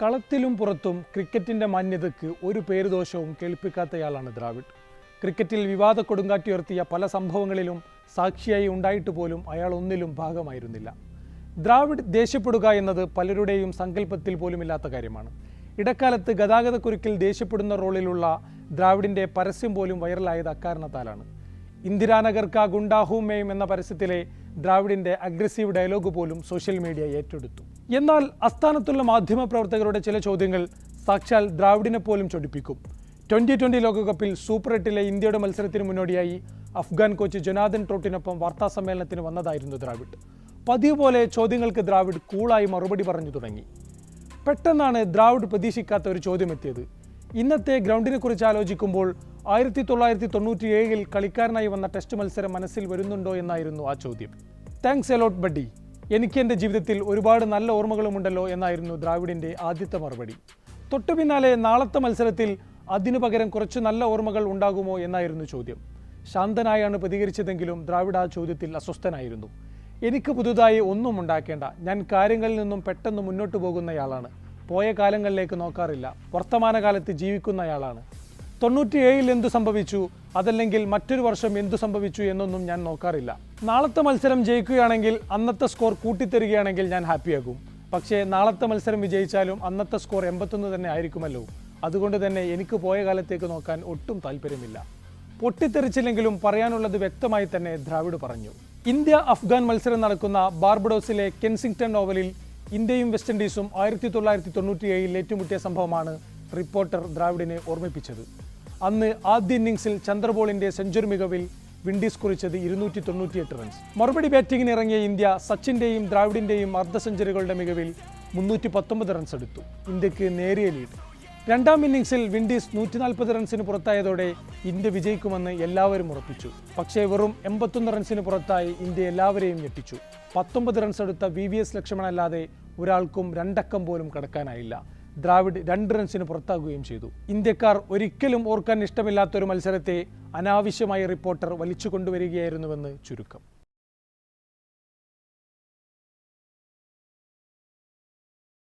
കളത്തിലും പുറത്തും ക്രിക്കറ്റിന്റെ മാന്യതയ്ക്ക് ഒരു പേരുദോഷവും കേൾപ്പിക്കാത്തയാളാണ് ദ്രാവിഡ്. ക്രിക്കറ്റിൽ വിവാദ കൊടുങ്കാറ്റുയർത്തിയ പല സംഭവങ്ങളിലും സാക്ഷിയായി ഉണ്ടായിട്ട് പോലും അയാൾ ഒന്നിലും ഭാഗമായിരുന്നില്ല. ദ്രാവിഡ് ദേഷ്യപ്പെടുക എന്നത് പലരുടെയും സങ്കല്പത്തിൽ പോലുമില്ലാത്ത കാര്യമാണ്. ഇടക്കാലത്ത് ഗതാഗതക്കുരുക്കിൽ ദേഷ്യപ്പെടുന്ന റോളിലുള്ള ദ്രാവിഡിന്റെ പരസ്യം പോലും വൈറലായത് അക്കാരണത്താലാണ്. ഇന്ദിരാനഗർ കാ എന്ന പരസ്യത്തിലെ ദ്രാവിഡിന്റെ അഗ്രസീവ് ഡയലോഗ് പോലും സോഷ്യൽ മീഡിയ ഏറ്റെടുത്തു. എന്നാൽ അസ്ഥാനത്തുള്ള മാധ്യമപ്രവർത്തകരുടെ ചില ചോദ്യങ്ങൾ സാക്ഷാൽ ദ്രാവിഡിനെ പോലും ചൊടിപ്പിക്കും. ട്വന്റി ട്വന്റി ലോകകപ്പിൽ സൂപ്പർ എട്ടിലെ ഇന്ത്യയുടെ മത്സരത്തിന് മുന്നോടിയായി അഫ്ഗാൻ കോച്ച് ജനാദൻ ട്രോട്ടിനൊപ്പം വാർത്താ സമ്മേളനത്തിന് വന്നതായിരുന്നു ദ്രാവിഡ്. പതിവ് പോലെ ചോദ്യങ്ങൾക്ക് ദ്രാവിഡ് കൂളായി മറുപടി പറഞ്ഞു തുടങ്ങി. പെട്ടെന്നാണ് ദ്രാവിഡ് പ്രതീക്ഷിക്കാത്ത ഒരു ചോദ്യം എത്തിയത് ഇന്നത്തെ ഗ്രൗണ്ടിനെ കുറിച്ച് ആലോചിക്കുമ്പോൾ ആയിരത്തി തൊള്ളായിരത്തി തൊണ്ണൂറ്റി ഏഴിൽ കളിക്കാരനായി വന്ന ടെസ്റ്റ് മത്സരം മനസ്സിൽ വരുന്നുണ്ടോ എന്നായിരുന്നു ആ ചോദ്യം. താങ്ക്സ് എലോട്ട് ബഡ്ഡി എനിക്ക് എന്റെ ജീവിതത്തിൽ ഒരുപാട് നല്ല ഓർമ്മകളുമുണ്ടല്ലോ എന്നായിരുന്നു ദ്രാവിഡിന്റെ ആദ്യത്തെ മറുപടി. തൊട്ടു പിന്നാലെ നാളത്തെ മത്സരത്തിൽ അതിനു പകരം കുറച്ച് നല്ല ഓർമ്മകൾ ഉണ്ടാകുമോ എന്നായിരുന്നു ചോദ്യം. ശാന്തനായാണ് പ്രതികരിച്ചതെങ്കിലും ദ്രാവിഡ് ആ ചോദ്യത്തിൽ അസ്വസ്ഥനായിരുന്നു. എനിക്ക് പുതുതായി ഒന്നും ഉണ്ടാക്കേണ്ട. ഞാൻ കാര്യങ്ങളിൽ നിന്നും പെട്ടെന്ന് മുന്നോട്ട് പോകുന്നയാളാണ്. പോയ കാലങ്ങളിലേക്ക് നോക്കാറില്ല. വർത്തമാനകാലത്ത് ജീവിക്കുന്നയാളാണ്. തൊണ്ണൂറ്റിയേഴിൽ എന്തു സംഭവിച്ചു? അതല്ലെങ്കിൽ മറ്റൊരു വർഷം എന്തു സംഭവിച്ചു എന്നൊന്നും ഞാൻ നോക്കാറില്ല. നാളത്തെ മത്സരം ജയിക്കുകയാണെങ്കിൽ അന്നത്തെ സ്കോർ കൂട്ടിത്തരികയാണെങ്കിൽ ഞാൻ ഹാപ്പിയാകും. പക്ഷേ നാളത്തെ മത്സരം വിജയിച്ചാലും അന്നത്തെ സ്കോർ എൺപത്തൊന്ന് തന്നെ ആയിരിക്കുമല്ലോ. അതുകൊണ്ട് തന്നെ എനിക്ക് പോയ കാലത്തേക്ക് നോക്കാൻ ഒട്ടും താല്പര്യമില്ല. പൊട്ടിത്തെറിച്ചില്ലെങ്കിലും പറയാനുള്ളത് വ്യക്തമായി തന്നെ ദ്രാവിഡ് പറഞ്ഞു. ഇന്ത്യ അഫ്ഗാൻ മത്സരം നടക്കുന്ന ബാർബഡോസിലെ കെൻസിംഗ്ടൺ ഓവലിൽ ഇന്ത്യയും വെസ്റ്റ് ഇൻഡീസും ആയിരത്തി തൊള്ളായിരത്തി തൊണ്ണൂറ്റിയേഴിൽ ഏറ്റുമുട്ടിയ സംഭവമാണ് റിപ്പോർട്ടർ ദ്രാവിഡിനെ ഓർമ്മിപ്പിച്ചത്. അന്ന് ആദ്യ ഇന്നിംഗ്സിൽ ചന്ദ്രബോളിന്റെ സെഞ്ചുറി മികവിൽ വിൻഡീസ് കുറിച്ചത് ഇരുന്നൂറ്റി തൊണ്ണൂറ്റിയെട്ട് റൺസ്. മറുപടി ബാറ്റിംഗിന് ഇറങ്ങിയ ഇന്ത്യ സച്ചിന്റെയും ദ്രാവിഡിന്റെയും അർദ്ധ സെഞ്ചുറികളുടെ മികവിൽ മുന്നൂറ്റി പത്തൊമ്പത് റൺസ് എടുത്തു. ഇന്ത്യയ്ക്ക് നേരിയ ലീഡ്. രണ്ടാം ഇന്നിംഗ്സിൽ വിൻഡീസ് നൂറ്റി നാൽപ്പത് റൺസിന് പുറത്തായതോടെ ഇന്ത്യ വിജയിക്കുമെന്ന് എല്ലാവരും ഉറപ്പിച്ചു. പക്ഷേ വെറും എൺപത്തൊന്ന് റൺസിന് പുറത്തായി ഇന്ത്യ എല്ലാവരെയും ഞെട്ടിച്ചു. പത്തൊമ്പത് റൺസ് എടുത്ത വി വി എസ് ലക്ഷ്മണല്ലാതെ ഒരാൾക്കും രണ്ടക്കം പോലും കടക്കാനായില്ല. ദ്രാവിഡ് രണ്ട് റൺസിന് പുറത്താകുകയും ചെയ്തു. ഇന്ത്യക്കാർ ഒരിക്കലും ഓർക്കാൻ ഇഷ്ടമില്ലാത്ത ഒരു മത്സരത്തെ അനാവശ്യമായി റിപ്പോർട്ടർ വലിച്ചു കൊണ്ടുവരികയായിരുന്നുവെന്ന് ചുരുക്കം.